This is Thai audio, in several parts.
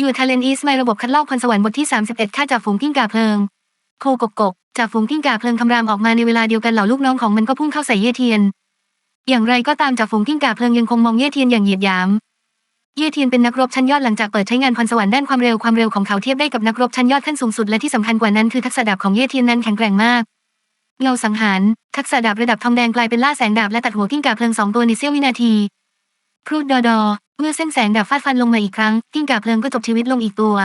อยู่ทาเลนอีสไมระบบคัดลอกพรสวรรค์บทที่ 31 ค่าจากฝูงกิ้งก่าเพลิง โคกกกกจากฝูงกิ้งก่าเพลิงคำรามออกมาในเวลาเดียวกันเหล่าลูกน้องของมันก็พุ่งเข้าใส่เย่เทียน อย่างไรก็ตามจากฝูงกิ้งก่าเพลิงยังคงมองเย่เทียนอย่างเหยียดหยาม เย่เทียนเป็นนักรบชั้นยอดหลังจากเปิดใช้งานพรสวรรค์ด้านความเร็วความเร็วของเขาเทียบได้กับนักรบชั้นยอดขั้นสูงสุดและที่สำคัญกว่านั้นคือทักษะดาบของเย่เทียนนั้นแข็งแกร่งมากเงาสังหาร ทักษะดาบระดับทองแดงกลายเป็นล่าแสงดาบและตัดหัวกิ้งก่าเพลิงสองตัวในเสี้ยววินาที พรูดดอดอ เมื่อเส้นแสงดาบฟาดฟันลงมาอีกครั้งกิ้งก่าเพลิงก็จบชีวิตลงอีกตัว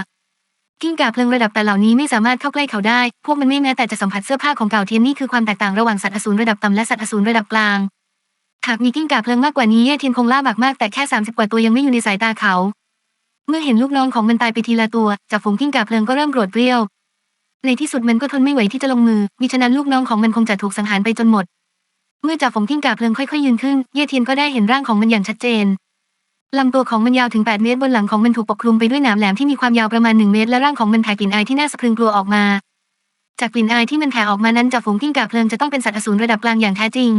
กิ้งก่าเพลิงระดับแต่เหล่านี้ไม่สามารถเข้าใกล้เขาได้ พวกมันไม่แม้แต่จะสัมผัสเสื้อผ้าของเก่าเทียนนี่คือความแตกต่างระหว่างสัตว์อสูรระดับต่ำและสัตว์อสูรระดับกลาง หากมีกิ้งก่าเพลิงมากกว่านี้เย่เทียนคงล่าบากมากแต่แค่30กว่าตัวยังไม่อยู่ในสายตาเขา เมื่อเห็นลูกน้องของมันตายไปทีละตัวจากฝูงกิ้งก่าเพลิงก็เริ่มโกรธเกรี้ยว ในที่สุดมันก็ทนไม่ไหวที่จะลงมือมิฉะนั้นลูกน้องของมันคงจะถูกสังหารไปจนหมด เมื่อจ่าฝงกิ้งกาเพลิงค่อยๆยืนขึ้น เย่เทียนก็ได้เห็นร่างของมันอย่างชัดเจนลำตัวของมันยาวถึง 8 เมตรบนหลังของมันถูกปกคลุมไปด้วยหนามแหลมที่มีความยาวประมาณ 1 เมตรและร่างของมันแผ่กลิ่นอายที่น่าสะพรึงกลัวออกมา จากกลิ่นอายที่มันแผ่ออกมานั้นจ่าฝูงกิ้งก่าเพลิงจะต้องเป็นสัตว์อสูรระดับกลางอย่างแท้จริง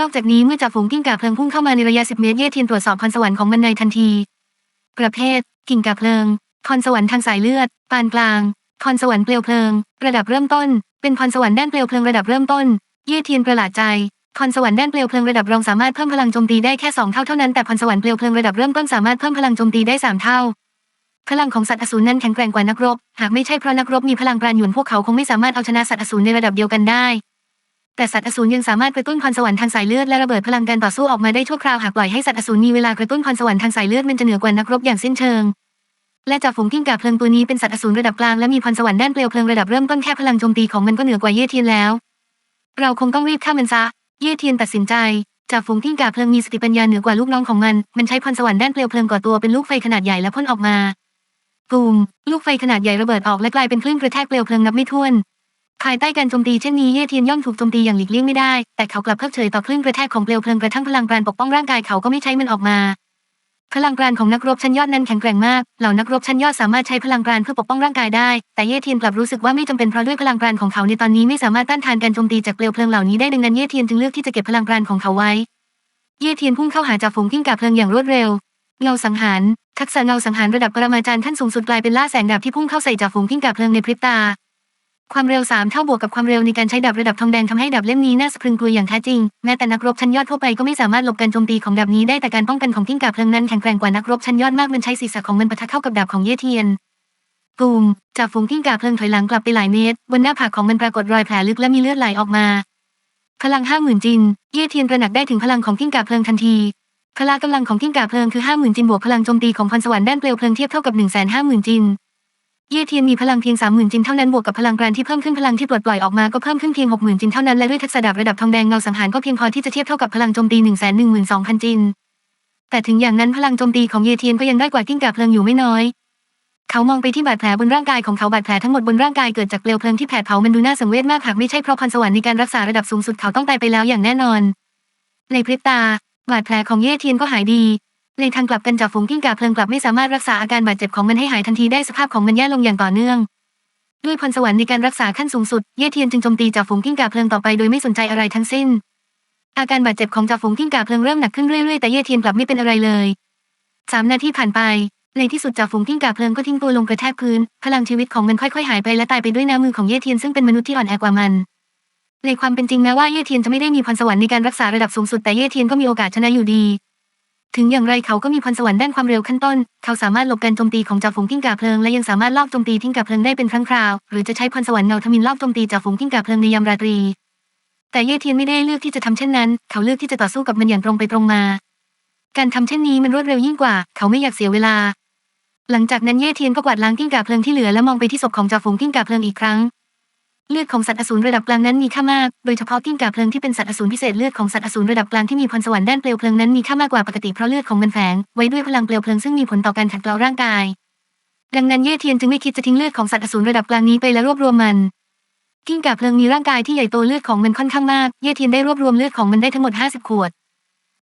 นอกจากนี้เมื่อจ่าฝูงกิ้งก่าเพลิงพุ่งเข้ามาในระยะ 10 เมตรเย่เทียนตรวจสอบพรสวรรค์ของมันในทันที ประเภท กิ่งก่าเพลิงพรสวรรค์ทางสายเลือด ปานกลางพรสวรรค์เปลวเพลิง ระดับเริ่มต้น เป็นพรสวรรค์ด้านเปลวเพลิงระดับเริ่มต้น เย่เทียนประหลาดใจพรสวรรค์ด้านเปลวเพลิงระดับรองสามารถเพิ่มพลังโจมตีได้แค่สองเท่าเท่านั้นแต่พรสวรรค์เปลวเพลิงระดับเริ่มต้นสามารถเพิ่มพลังโจมตีได้สามเท่า พลังของสัตว์อสูรนั้นแข็งแกร่งกว่านักรบ หากไม่ใช่เพราะนักรบมีพลังปราณหยวนพวกเขาคงไม่สามารถเอาชนะสัตว์อสูรในระดับเดียวกันได้ แต่สัตว์อสูรยังสามารถกระตุ้นพรสวรรค์ทางสายเลือดและระเบิดพลังการต่อสู้ออกมาได้ชั่วคราวหากปล่อยให้สัตว์อสูรมีเวลากระตุ้นพรสวรรค์ทางสายเลือดมันจะเหนือกว่านักรบอย่างสิ้นเชิง และจากฝูงกิ้งก่าเพลิงตัวนี้เป็นสัตว์อสูรระดับกลางและมีพรสวรรค์ด้านเปลวเพลิงระดับเริ่มต้นแค่พลังโจมตีของมันก็เหนือกว่าเย่เทียนแล้ว เราคงต้องรีบฆ่ามันซะ เย่เทียนตัดสินใจ จากฝูงกิ้งกาเพลิงมีสติปัญญาเหนือกว่าลูกน้องของมัน มันใช้พรสวรรค์ด้านเปลวเพลิงก่อตัวเป็นลูกไฟขนาดใหญ่และพ่นออกมาตูมลูกไฟขนาดใหญ่ระเบิดออกและกลายเป็นคลื่นกระแทกเปลวเพลิงนับไม่ถ้วน ภายใต้การโจมตีเช่นนี้เย่เทียนย่อมถูกโจมตีอย่างหลีกเลี่ยงไม่ได้ แต่เขากลับเพิกเฉยต่อคลื่นกระแทกของเปลวเพลิงกระทั่งพลังปราณปกป้องร่างกายเขาก็ไม่ใช้มันออกมา พลังปราณของนักรบชั้นยอดนั้นแข็งแกร่งมาก เหล่านักรบชั้นยอดสามารถใช้พลังปราณเพื่อปกป้องร่างกายได้ แต่เย่เทียนกลับรู้สึกว่าไม่จำเป็นเพราะด้วยพลังปราณของเขาในตอนนี้ไม่สามารถต้านทานการโจมตีจากเปลวเพลิงเหล่านี้ได้ดังนั้นเย่เทียนจึงเลือกที่จะเก็บพลังปราณของเขาไว้ เย่เทียนพุ่งเข้าหาจ่าฝูงกิ้งก่าเพลิงอย่างรวดเร็ว เงาสังหาร ทักษะเงาสังหารระดับปรมาจารย์ขั้นสูงสุดกลายเป็นล่าแสงดาบที่พุ่งเข้าใส่จ่าฝูงกิ้งก่าเพลิงในพริบตา ความเร็วสามเท่าบวกกับความเร็วในการใช้ดาบระดับทองแดงทำให้ดาบเล่มนี้น่าสะพรึงกลัวอย่างแท้จริง แม้แต่นักรบชั้นยอดทั่วไปก็ไม่สามารถหลบการโจมตีของดาบนี้ได้แต่การป้องกันของกิ้งก่าเพลิงนั้นแข็งแกร่งกว่านักรบชั้นยอดมากมันใช้ศีรษะของมันปะทะเข้ากับดาบของเย่เทียนตูมจากฝูงกิ้งก่าเพลิงถอยหลังกลับไปหลายเมตร บนหน้าผากของมันปรากฏรอยแผลลึกและมีเลือดไหลออกมา พลังห้าหมื่นจิน เย่เทียนตระหนักได้ถึงพลังของกิ้งก่าเพลิงทันที พละกำลังของกิ้งก่าเพลิงคือห้าหมื่นจินบวกพลังโจมตีของพรสวรรค์ด้านเปลวเพลิงเทียบเท่ากับหนึ่งแสนห้าหมื่นจิน เย่เทียนมีพลังเพียงสามหมื่นจินเท่านั้นบวกกับพลังกรานที่เพิ่มขึ้นพลังที่ปลดปล่อยออกมาก็เพิ่มขึ้นเพียงหกหมื่นจินเท่านั้นและด้วยทักษะดาบระดับทองแดงเงาสังหารก็เพียงพอที่จะเทียบเท่ากับพลังโจมตีหนึ่งแสนหนึ่งหมื่นสองพันจิน แต่ถึงอย่างนั้นพลังโจมตีของเยเทียนก็ยังได้กว่ากิ้งก่าเพลิงอยู่ไม่น้อย เขามองไปที่บาดแผลบนร่างกายของเขาบาดแผลทั้งหมดบนร่างกายเกิดจากเปลวเพลิงที่แผดเผามันดูน่าสังเวชมากหากไม่ใช่เพราะพรสวรรค์ในการรักษาระดับสูงสุดเขาต้องตายไปแล้วอย่างแน่นอน ในพริบตาบาดแผลของเย่เทียนก็หายดี ในทางกลับกันจากฝูงกิ้งก่าเพลิงกลับไม่สามารถรักษาอาการบาดเจ็บของมันให้หายทันทีได้สภาพของมันแย่ลงอย่างต่อเนื่อง ด้วยพรสวรรค์ในการรักษาขั้นสูงสุด เย่เทียนจึงโจมตีจากฝูงกิ้งก่าเพลิงต่อไปโดยไม่สนใจอะไรทั้งสิ้น อาการบาดเจ็บของจ่าฝูงกิ้งก่าเพลิงเริ่มหนักขึ้นเรื่อยๆแต่เย่เทียนกลับไม่เป็นอะไรเลยสามนาทีผ่านไป ในที่สุดจ่าฝูงกิ้งก่าเพลิงก็ทิ้งตัวลงกระแทกพื้น พลังชีวิตของมันค่อยๆหายไปและตายไปด้วยน้ำมือของเย่เทียนซึ่งเป็นมนุษย์ที่อ่อนแอกว่ามันในความเป็นจริงแม้ว่าเย่เทียนจะไม่ได้มีพรสวรรค์ในการรักษาระดับสูงสุดแต่เย่เทียนก็มีโอกาสชนะอยู่ดี ถึงอย่างไรเขาก็มีพรสวรรค์ด้านความเร็วขั้นต้น เขาสามารถหลบการโจมตีของจ่าฝูงกิ้งก่าเพลิงและยังสามารถลอบโจมตีทิ้งก่าเพลิงได้เป็นครั้งคราว หรือจะใช้พรสวรรค์เงาทมินลอบโจมตีจ่าฝูงกิ้งก่าเพลิงในยามราตรี แต่เย่เทียนไม่ได้เลือกที่จะทำเช่นนั้น เขาเลือกที่จะต่อสู้กับมันอย่างตรงไปตรงมา การทำเช่นนี้มันรวดเร็วยิ่งกว่า เขาไม่อยากเสียเวลา หลังจากนั้นเย่เทียนก็กวาดล้างกิ้งก่าเพลิงที่เหลือและมองไปที่ศพของจ่าฝูงกิ้งก่าเพลิงอีกครั้ง เลือดของสัตว์อสูรระดับกลางนั้นมีค่ามาก โดยเฉพาะกิ้งก่าเพลิงที่เป็นสัตว์อสูรพิเศษเลือดของสัตว์อสูรระดับกลางที่มีพรสวรรค์ด้านเปลวเพลิงนั้นมีค่ามากกว่าปกติเพราะเลือดของมันแฝงไว้ด้วยพลังเปลวเพลิงซึ่งมีผลต่อการขัดเกลาร่างกาย ดังนั้นเย่เทียนจึงไม่คิดจะทิ้งเลือดของสัตว์อสูรระดับกลางนี้ไปและรวบรวมมัน กิ้งก่าเพลิงมีร่างกายที่ใหญ่โตเลือดของมันค่อนข้างมาก เย่เทียนได้รวบรวมเลือดของมันได้ทั้งหมด 50 ขวด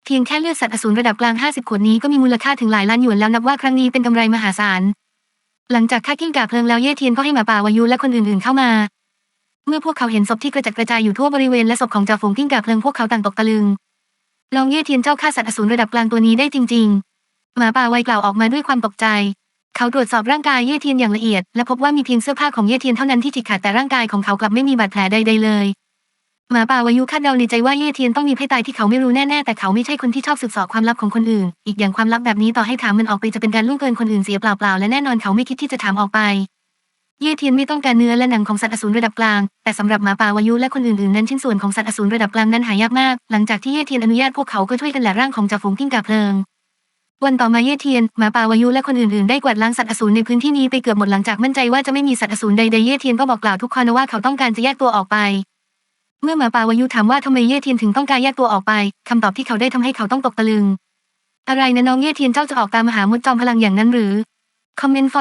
เพียงแค่เลือดสัตว์อสูรระดับกลาง 50 ขวดนี้ก็มีมูลค่าถึงหลายล้านหยวนแล้วนับว่าครั้งนี้เป็นกำไรมหาศาลหลังจากฆ่ากิ้งก่าเพลิงแล้วเย่เทียนก็ให้หมาป่าวายุและคนอื่นๆเข้ามา เมื่อพวกเขาเห็นศพที่กระจัดกระจายอยู่ทั่วบริเวณและศพของจ่าฝูงกิ้งก่าเพลิงพวกเขาต่างตกตะลึง ลองเย่เทียนเจ้าฆ่าสัตว์อสูรระดับกลางตัวนี้ได้จริง ๆ หมาป่าไวกล่าวออกมาด้วยความตกใจ เขาตรวจสอบร่างกายเย่เทียนอย่างละเอียด และพบว่ามีเพียงเสื้อผ้าของเย่เทียนเท่านั้นที่ฉีกขาดแต่ร่างกายของเขากลับไม่มีบาดแผลใดๆเลยหมาป่าวายุคาดเดาในใจว่าเย่เทียนต้องมีไพ่ตายที่เขาไม่รู้แน่ๆแต่เขาไม่ใช่คนที่ชอบสืบสอบความลับของคนอื่น อีกอย่างความลับแบบนี้ต่อให้ถามมันออกไปจะเป็นการล่วงเกินคนอื่นเสียเปล่าๆและแน่นอนเขาไม่คิดที่จะถามออกไป เย่เทียนไม่ต้องการเนื้อและหนังของสัตว์อสูรระดับกลาง แต่สำหรับหมาป่าวายุและคนอื่นๆนั้นชิ้นส่วนของสัตว์อสูรระดับกลางนั้นหายากมาก หลังจากที่เย่เทียนอนุญาตพวกเขาก็ช่วยกันแหละร่างของจ่าฝูงกิ้งก่าเพลิง วันต่อมาเย่เทียนหมาป่าวายุและคนอื่นๆได้กวาดล้างสัตว์อสูรในพื้นที่นี้ไปเกือบหมดหลังจากมั่นใจว่าจะไม่มีสัตว์อสูรใดๆเย่เทียนก็บอกกล่าวทุกคนว่าเขาต้องการจะแยกตัวออกไป เมื่อหมาป่าวายุถามว่าทำไมเย่เทียนถึงต้องการแยกตัวออกไปคำตอบที่เขาได้ทำให้เขาต้องตกตะลึง อะไรนะน้องเย่เทียนเจ้าจะออกตามมหามดจอมพลังอย่างนั้นหรือคอมเมนต์ฟอ